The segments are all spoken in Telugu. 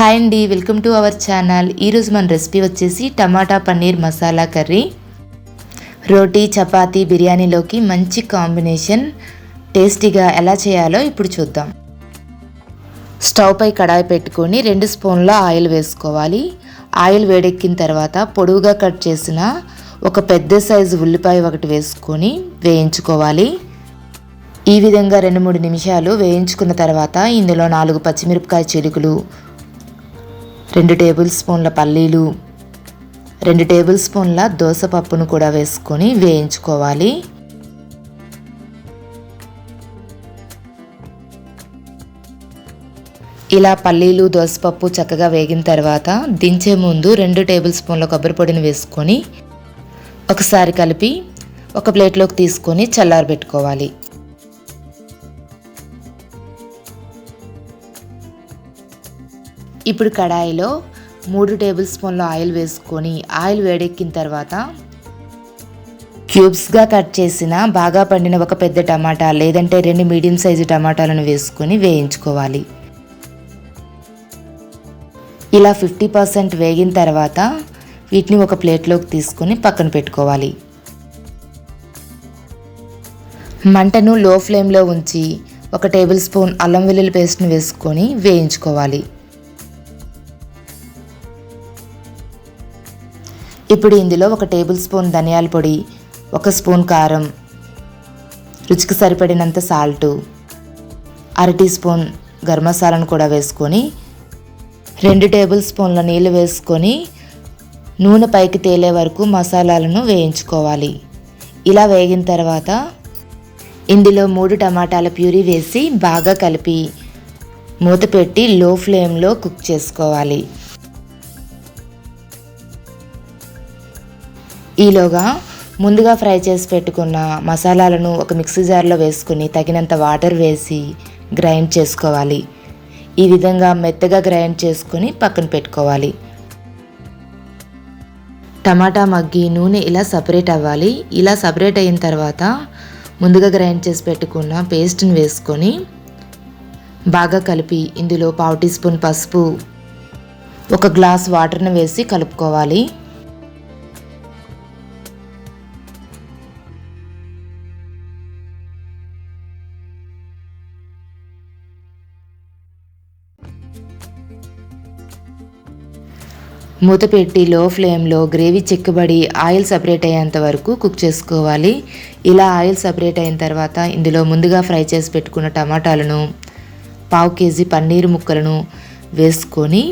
హాయ్ అండి వెల్కమ్ టు అవర్ ఛానల్. ఈరోజు మన రెసిపీ వచ్చేసి టమాటా పన్నీర్ మసాలా కర్రీ. రోటీ చపాతీ బిర్యానీలోకి మంచి కాంబినేషన్ టేస్టీగా ఎలా చేయాలో ఇప్పుడు చూద్దాం. స్టవ్ పై కడాయి పెట్టుకొని రెండు స్పూన్ల ఆయిల్ వేసుకోవాలి. ఆయిల్ వేడెక్కిన తర్వాత పొడవుగా కట్ చేసిన ఒక పెద్ద సైజు ఉల్లిపాయ ఒకటి వేసుకొని వేయించుకోవాలి. ఈ విధంగా రెండు మూడు నిమిషాలు వేయించుకున్న తర్వాత ఇందులో నాలుగు పచ్చిమిరపకాయ చిలుకలు రెండు టేబుల్ స్పూన్ల పల్లీలు రెండు టేబుల్ స్పూన్ల దోసపప్పును కూడా వేసుకొని వేయించుకోవాలి. ఇలా పల్లీలు దోసపప్పు చక్కగా వేగిన తర్వాత దించే ముందు రెండు టేబుల్ స్పూన్ల కొబ్బరి పొడిని వేసుకొని ఒకసారి కలిపి ఒక ప్లేట్లోకి తీసుకొని చల్లారబెట్టుకోవాలి. ఇప్పుడు కడాయిలో మూడు టేబుల్ స్పూన్ల ఆయిల్ వేసుకొని ఆయిల్ వేడెక్కిన తర్వాత క్యూబ్స్గా కట్ చేసిన బాగా పండిన ఒక పెద్ద టమాటా లేదంటే రెండు మీడియం సైజు టమాటాలను వేసుకొని వేయించుకోవాలి. ఇలా ఫిఫ్టీ పర్సెంట్ వేగిన తర్వాత వీటిని ఒక ప్లేట్లోకి తీసుకొని పక్కన పెట్టుకోవాలి. మంటను లో ఫ్లేమ్లో ఉంచి ఒక టేబుల్ స్పూన్ అల్లం వెల్లుల్లి పేస్ట్ని వేసుకొని వేయించుకోవాలి. ఇప్పుడు ఇందులో ఒక టేబుల్ స్పూన్ ధనియాల పొడి ఒక స్పూన్ కారం రుచికి సరిపడినంత సాల్టు అర టీ స్పూన్ గరం మసాలాను కూడా వేసుకొని రెండు టేబుల్ స్పూన్ల నీళ్ళు వేసుకొని నూనె పైకి తేలే వరకు మసాలాలను వేయించుకోవాలి. ఇలా వేగిన తర్వాత ఇందులో మూడు టమాటాల ప్యూరీ వేసి బాగా కలిపి మూత పెట్టి లో ఫ్లేమ్లో కుక్ చేసుకోవాలి. ఈలోగా ముందుగా ఫ్రై చేసి పెట్టుకున్న మసాలాలను ఒక మిక్సీ జార్లో వేసుకుని తగినంత వాటర్ వేసి గ్రైండ్ చేసుకోవాలి. ఈ విధంగా మెత్తగా గ్రైండ్ చేసుకొని పక్కన పెట్టుకోవాలి. టమాటా మగ్గి నూనె ఇలా సపరేట్ అవ్వాలి. ఇలా సపరేట్ అయిన తర్వాత ముందుగా గ్రైండ్ చేసి పెట్టుకున్న పేస్ట్ని వేసుకొని బాగా కలిపి ఇందులో పావు టీ స్పూన్ పసుపు ఒక గ్లాస్ వాటర్ని వేసి కలుపుకోవాలి. మూత పెట్టి లో ఫ్లేమ్లో గ్రేవీ చిక్కబడి ఆయిల్ సపరేట్ అయ్యేంత వరకు కుక్ చేసుకోవాలి. ఇలా ఆయిల్ సపరేట్ అయిన తర్వాత ఇందులో ముందుగా ఫ్రై చేసి పెట్టుకున్న టమాటాలను పావు కేజీ పన్నీర్ ముక్కలను వేసుకొని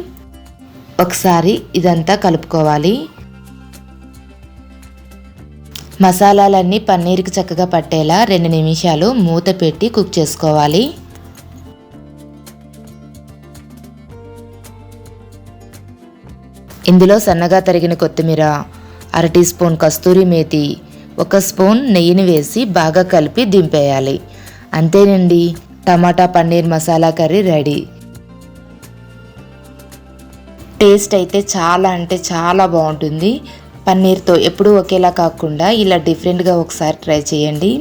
ఒకసారి ఇదంతా కలుపుకోవాలి. మసాలాలన్నీ పన్నీర్కి చక్కగా పట్టేలా రెండు నిమిషాలు మూత పెట్టి కుక్ చేసుకోవాలి. ఇందులో సన్నగా తరిగిన కొత్తిమీర అర టీ స్పూన్ కస్తూరి మేతి ఒక స్పూన్ నెయ్యిని వేసి బాగా కలిపి దింపేయాలి. అంతేనండి tomato paneer masala curry ready. Taste అయితే చాలా అంటే చాలా బాగుంటుంది. పన్నీర్తో ఎప్పుడూ ఒకేలా కాకుండా ఇలా డిఫరెంట్గా ఒకసారి ట్రై చేయండి.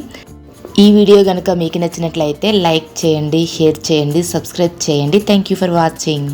ఈ వీడియో కనుక మీకు నచ్చినట్లయితే లైక్ చేయండి షేర్ చేయండి సబ్స్క్రైబ్ చేయండి. Thank you for watching